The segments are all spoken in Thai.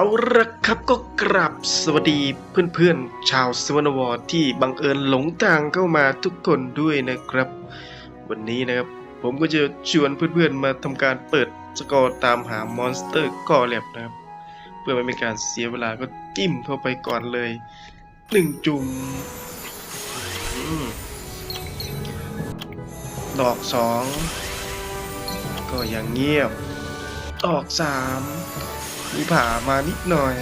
เอาละครับก็กราบสวัสดีเพื่อนๆ ชาวสวนวอร์ที่บังเอิญหลงทางเข้ามาทุกคนด้วยนะครับ วันนี้นะครับ ผมก็จะชวนเพื่อนๆมาทำการเปิดสกอร์ตามหามอนสเตอร์กอแลบนะครับ เพื่อไม่เป็นการเสียเวลาก็จิ้มเข้าไปก่อนเลยหนึ่งจุ่มอืมดอกสองก็ยังเงียบ ดอกสาม มีผ่ามานิดหน่อย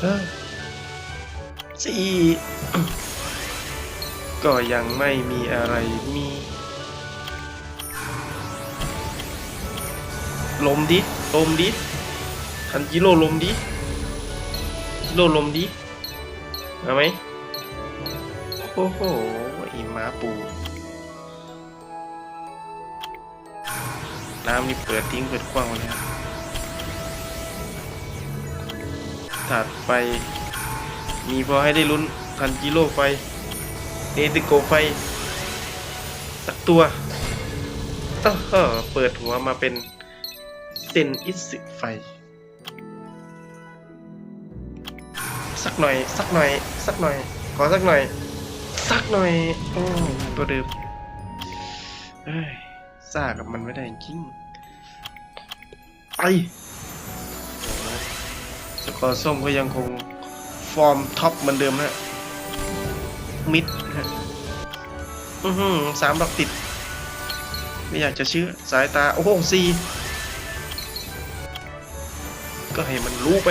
เออสี่ก็ยังไม่มีอะไรมีลมดิลมดิทันจิโร่ลมดิจิโร่ลมดิมาไหมโอ้โหอีหมาปู น้ำนี่เปิดทิ้งเปิดกว้างเลยครับ ถัดไป มีพอให้ได้ลุ้นทันจิโร่ไฟเนติโกไฟ สักตัวเออเออเปิดหัวมาเป็นเซนอิสึไฟ สักหน่อย สักหน่อย สักหน่อย ขอสักหน่อย สักหน่อยโอ้ตัวเดิมเอ้ยซ่ากับมันไม่ได้จริงไป อส้มก็ยังคงฟอร์มท็อปเหมือนเดิมนะมิดฮะอือหือสามดอกติด ไม่อยากจะเชื่อสายตา โอ้โหสี่ก็ให้มันรู้ไป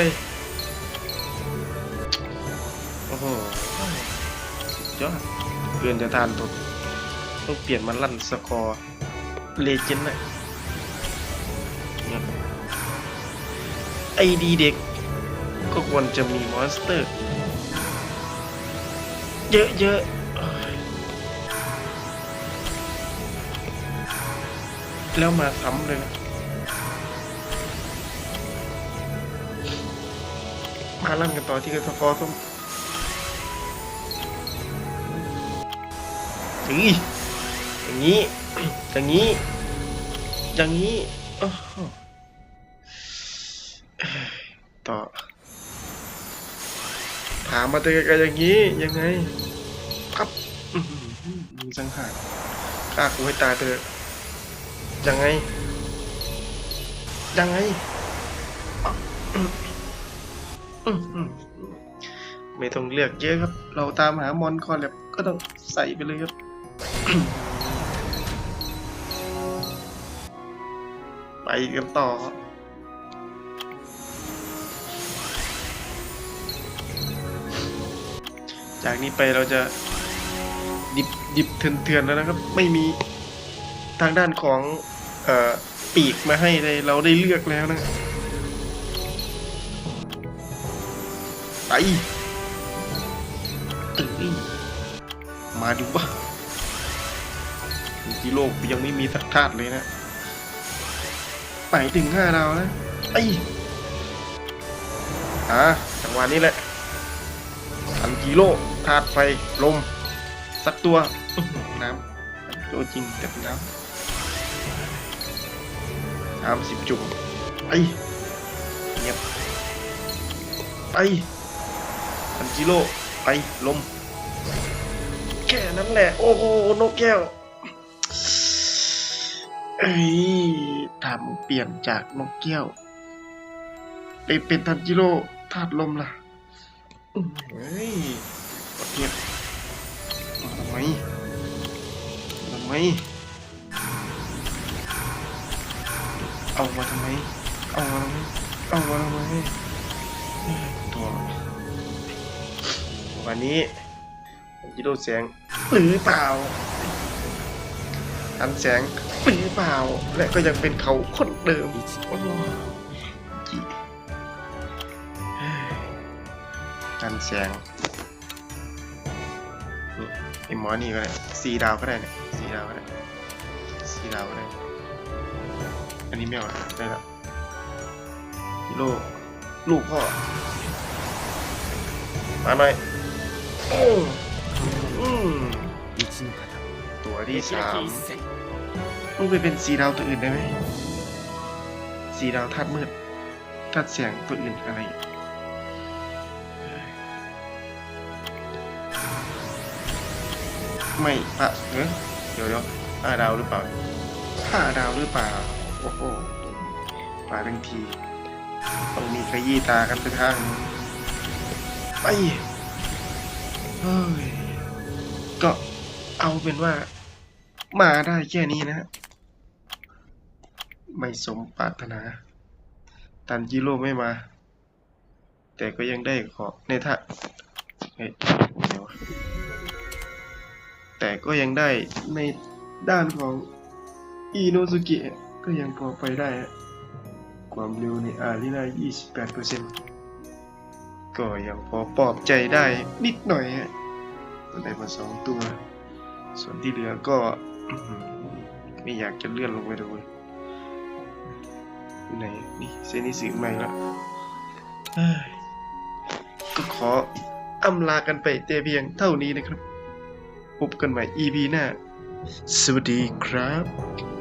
โอ้โหยอดเกินจะทานตัวต้องเปลี่ยนมาลั่นสกอร์เลเจนด์นะไอดีเด็ก ก็ควรจะมีมอนสเตอร์ เยอะๆเอ้ยแล้วมาซ้ำเลยนะมาลั่นกันต่อที่กระสกอร์ส้มถึงอย่างนี้ อย่างนี้ อย่างนี้โอ้โหต่อามมาเตะกันอย่างนี้ยังไงครับอื้อหือมีสังหารฆ่ากูให้ตายเถอะยังไง ยังไงอ๊ะอื้ออื้อหือไม่ต้องเลือกเยอะครับ เราตามหามอนคอลแลบก็ต้องใส่ไปเลยครับไปกันต่อ จากนี้ไปเราจะดิบดิบเถื่อนๆแล้วนะครับ ไม่มีทางด้านของเอ่อปีกมาให้เลยเราได้เลือกแล้วนะไปเอ้ยมาดูว่าที่โลกยังไม่มีสักธาตุเลยนะไปถึงห้าดาวนะไอ้อ่าจังหวะนี้แหละพันกิโล ธาตุไฟลม สักตัวน้ำตัวจริงแต่น้ำน้ำสิบจุ่มไอ้เงียบไปพันกิโลไปลม แค่นั้นแหละ โอ้โหนกแก้วเอ้ยทำเปลี่ยนจากนกแก้ว ไปเป็นทันจิโร่ธาตุลมล่ะอื้อเฮ้ย เทียบทำไมทำไมเอามาทำไมเอามาทำไมเอามาทำไมตัววันนี้ทันจิโรแสงหรือเปล่าอันแสงหรือเปล่า และก็ยังเป็นเขาคนเดิมกันแสง มมอนี่ก็ได้สี่ดาวก็ได้เนี่ยสี่ดาวก็ได้สี่ดาวก็ได้ อันนี้ไม่เอาได้แล้วลูกลูกพ่อไปไหโอ้อมตัวที่สามลูกไปเป็นสี่ดาวตัวอื่นได้ไหมสี่ดาวธาตุมืดธาตุแสงตัวอื่นอะไร ไม่ปะเออเดี๋ยวเดี๋ยวห้าดาวหรือเปล่าห้าดาวหรือเปล่า โอ้โหมาทั้งทีต้องมีขยี้ตากันไปทางไปเฮ้ยก็เอาเป็นว่า มาได้แค่นี้นะฮะไม่สมปรารถนา ตันจิโร่ไม่มา แต่ก็ยังได้ขอในท่าเฮ้ยเดี๋ยว แต่ก็ยังได้ในด้านของอิโนสุกิก็ยังพอไปได้ ความเร็วในอารีนา28%ก็ยังพอปลอบใจได้นิดหน่อยฮะได้มาสองตัว ส่วนที่เหลือก็ไม่อยากจะเลื่อนลงไปดูเลยอยู่ไหนนี่เซนิสึใหม่ละก็ขออำลากันไปแต่เพียงเท่านี้นะครับ พบกันใหม่ EP หน้า สวัสดีครับ